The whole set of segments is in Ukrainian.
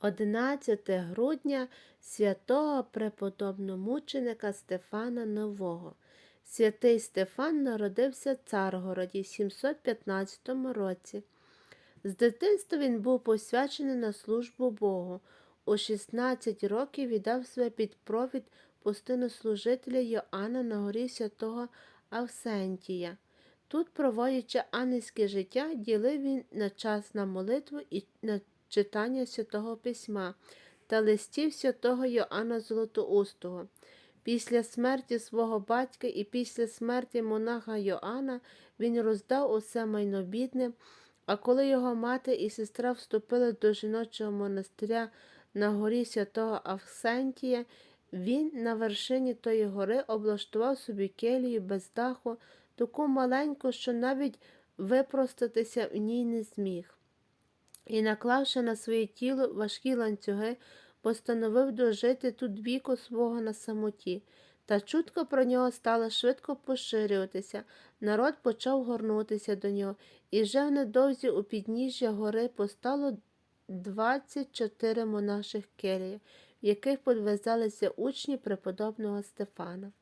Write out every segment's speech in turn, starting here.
11 грудня святого преподобномученика Стефана Нового. Святий Стефан народився в Царгороді в 715 році. З дитинства він був посвячений на службу Богу. У 16 років віддав себе під провід пустинослужителя Йоанна на горі святого Авсентія. Тут, проводячи ангельське життя, ділив він на час на молитву і на читання святого письма та листів святого Йоанна Золотоустого. Після смерті свого батька і після смерті монаха Йоанна він роздав усе майно бідним, а коли його мати і сестра вступили до жіночого монастиря на горі святого Авсентія, він на вершині тої гори облаштував собі келію без даху, таку маленьку, що навіть випростатися в ній не зміг. І, наклавши на своє тіло важкі ланцюги, постановив дожити тут віку свого на самоті. Та чутка про нього стала швидко поширюватися, народ почав горнутися до нього, і вже недовзі у підніжжя гори постало 24 монаших келії, в яких підв'язалися учні преподобного Стефана.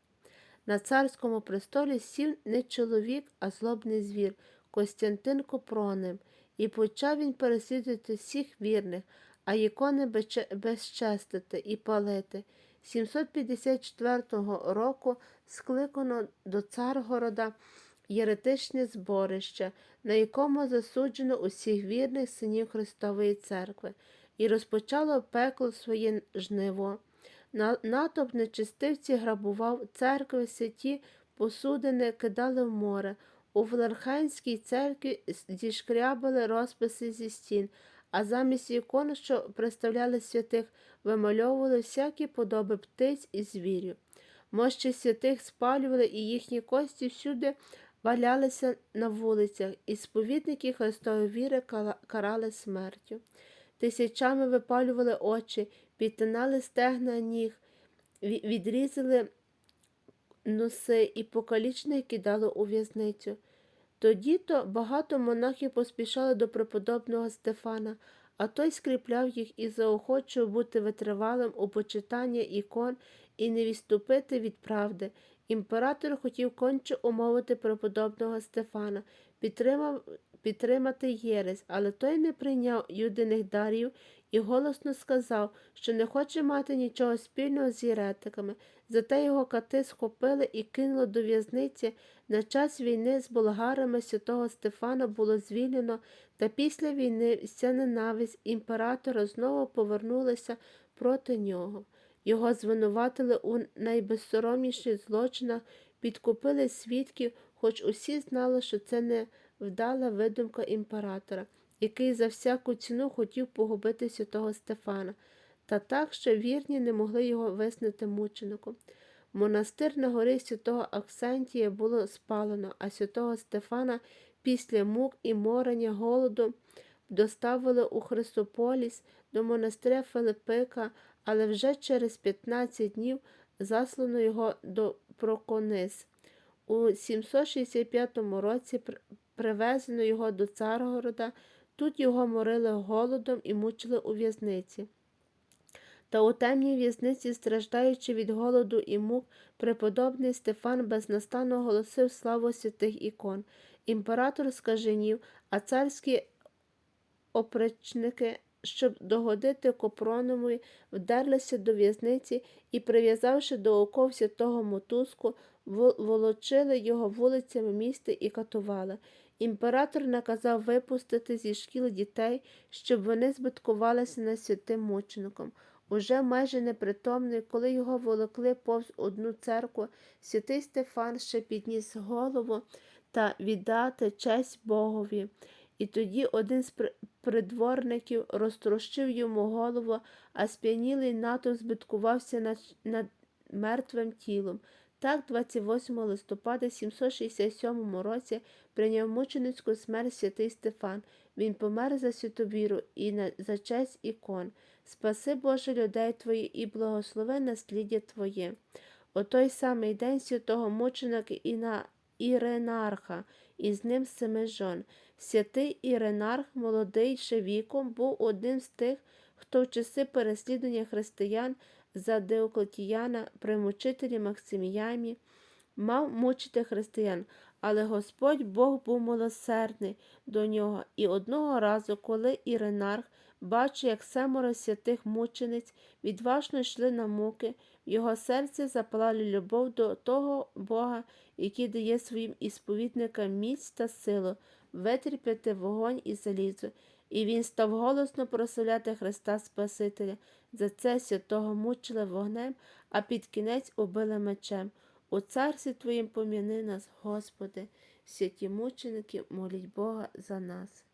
На царському престолі сів не чоловік, а злобний звір Костянтин Копроним, і почав він переслідувати всіх вірних, а ікони безчестити і палити. 754 року скликано до Царгорода єретичне зборище, на якому засуджено усіх вірних синів Христової церкви, і розпочало пекло своє жниво. На- Натовп нечистивці грабував церкви, святі посудини кидали в море. У Валерханській церкві зішкрябали розписи зі стін, а замість ікон, що представляли святих, вимальовували всякі подоби птиць і звірів. Мощі святих спалювали, і їхні кості всюди валялися на вулицях, і сповідники Христової віри карали смертю. Тисячами випалювали очі, підтинали стегна ніг, відрізали носи і покалічне кидали у в'язницю. Тоді то багато монахів поспішали до преподобного Стефана, а той скріпляв їх і заохочував бути витривалим у почитанні ікон і не відступити від правди. Імператор хотів конче умовити преподобного Стефана, підтримав, підтримати єресь, але той не прийняв юдиних дарів і голосно сказав, що не хоче мати нічого спільного з єретиками. Зате його кати схопили і кинули до в'язниці. На час війни з болгарами святого Стефана було звільнено, та після війни вся ненависть імператора знову повернулася проти нього. Його звинуватили у найбезсоромніших злочинах, підкупили свідків, хоч усі знали, що це не вдала видумка імператора, який за всяку ціну хотів погубити святого Стефана, та так, що вірні не могли його визнати мучеником. Монастир на горі святого Аксентія було спалено, а святого Стефана після мук і морення голоду доставили у Христополіс до монастиря Филипика, але вже через 15 днів заслано його до Проконис. У 765 році привезено його до Царгорода, тут його морили голодом і мучили у в'язниці. Та у темній в'язниці, страждаючи від голоду і мук, преподобний Стефан безнастанно голосив славу святих ікон. Імператор скаженів, а царські опричники, щоб догодити Копроному, вдерлися до в'язниці і, прив'язавши до оков святого мотузку, волочили його вулицями міста і катували. Імператор наказав випустити зі шкіл дітей, щоб вони збиткувалися над святим мучеником. Уже майже непритомний, коли його волокли повз одну церкву, святий Стефан ще підніс голову та віддати честь Богові. І тоді один з придворників розтрощив йому голову, а сп'янілий натовп збиткувався над, над мертвим тілом. Так, 28 листопада 767 році прийняв мученицьку смерть святий Стефан. Він помер за святовіру і на, за честь ікон. Спаси, Боже, людей Твої і благослови насліддя Твоє. У той самий день святого мученика Іна Іренарха, і з ним семи жон. Святий Іренарх, молодий ще віком, був одним з тих, хто в часи переслідування християн за Деоклетіяна при мучителі Максиміямі мав мучити християн, але Господь Бог був милосердний до нього, і одного разу, коли Іринарх бачив, як семеро святих мучениць відважно йшли на муки, в його серці запалала любов до того Бога, який дає своїм ісповідникам міць та силу витерпіти вогонь і залізо. І він став голосно прославляти Христа Спасителя. За це святого мучили вогнем, а під кінець убили мечем. У царстві Твоїм поміни нас, Господи, святі мученики, моліть Бога за нас.